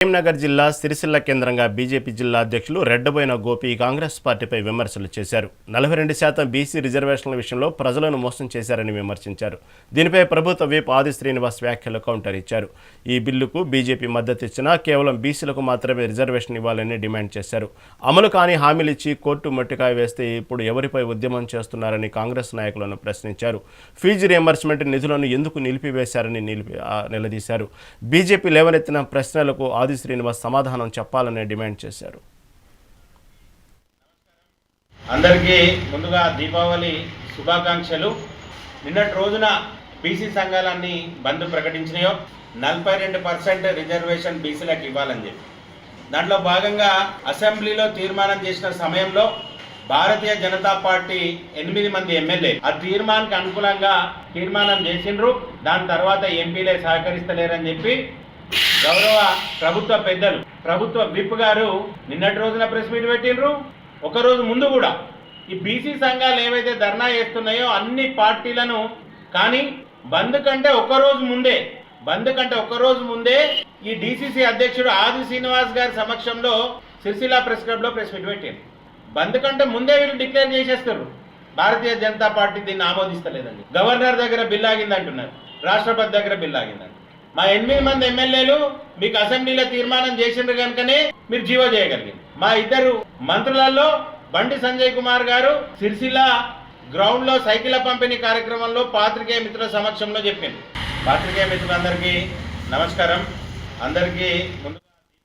కరీంనగర్ జిల్లా సిరిసిల్ల కేంద్రంగా బీజేపీ జిల్లా అధ్యక్షులు రెడ్డబోయిన గోపి కాంగ్రెస్ పార్టీపై విమర్శలు చేశారు. నలభై రెండు శాతం బీసీ రిజర్వేషన్ల విషయంలో ప్రజలను మోసం చేశారని విమర్శించారు. దీనిపై ప్రభుత్వ వీప్ ఆది శ్రీనివాస్ వ్యాఖ్యలు కౌంటర్ ఇచ్చారు. ఈ బిల్లుకు బీజేపీ మద్దతు ఇచ్చినా కేవలం బీసీలకు మాత్రమే రిజర్వేషన్ ఇవ్వాలని డిమాండ్ చేశారు. అమలు కాని హామీలు ఇచ్చి కోర్టు మట్టికాయ వేస్తే ఇప్పుడు ఎవరిపై ఉద్యమం చేస్తున్నారని కాంగ్రెస్ నాయకులను ప్రశ్నించారు. ఫీజు రియంబర్స్మెంట్ నిధులను ఎందుకు నిలిపివేశారని నిలిపి నిలదీశారు. బీజేపీ లేవనెత్తిన ప్రశ్నలకు ఆది శ్రీనివాస్ సమాధానం చెప్పాలని డిమాండ్ చేశారు. అందరికీ ముందుగా దీపావళి శుభాకాంక్షలు. నిన్నటి రోజున బీసీ సంఘాలన్నీ బంద్ ప్రకటించినాయో నలభై రెండు పర్సెంట్ రిజర్వేషన్ బీసీలకు ఇవ్వాలని చెప్పి. దాంట్లో భాగంగా అసెంబ్లీలో తీర్మానం చేసిన సమయంలో భారతీయ జనతా పార్టీ ఎనిమిది మంది ఎమ్మెల్యే ఆ తీర్మానానికి అనుకూలంగా తీర్మానం చేసిండ్రు. దాని తర్వాత ఎంపీలే సహకరిస్తలేరని చెప్పి గౌరవ ప్రభుత్వ పెద్దలు ప్రభుత్వ విప్ గారు నిన్నటి రోజున ప్రెస్ మీట్ పెట్టిండ్రు. ఒకరోజు ముందు కూడా ఈ బీసీ సంఘాలు ఏవైతే ధర్నా చేస్తున్నాయో అన్ని పార్టీలను కానీ బంద్ కంటే ఒక రోజు ముందే బంద్ కంటే ఒక రోజు ముందే ఈ డీసీసీ అధ్యక్షుడు ఆది శ్రీనివాస్ గారి సమక్షంలో సిరిసిల్ల ప్రెస్ క్లబ్లో ప్రెస్ మీట్ పెట్టారు బంద్ కంటే ముందే వీళ్ళు డిక్లేర్ చేసేస్తారు భారతీయ జనతా పార్టీ దీన్ని ఆమోదిస్తలేదండి. గవర్నర్ దగ్గర బిల్లాగిందంటున్నారు అంటున్నారు రాష్ట్రపతి దగ్గర బిల్లాగిందండి మా ఎనిమిది మంది ఎమ్మెల్యేలు మీకు అసెంబ్లీలో తీర్మానం చేసిండ్రు కనుకనే మీరు జీవో చేయగలిగింది మా ఇద్దరు మంత్రులలో బండి సంజయ్ కుమార్ గారు సిరిసిల్ల గ్రౌండ్లో సైకిల్ పంపిణీ కార్యక్రమంలో పాత్రికేయ మిత్రుల సమక్షంలో చెప్పింది పాత్రికేయ మిత్రులందరికీ నమస్కారం. అందరికీ ముందు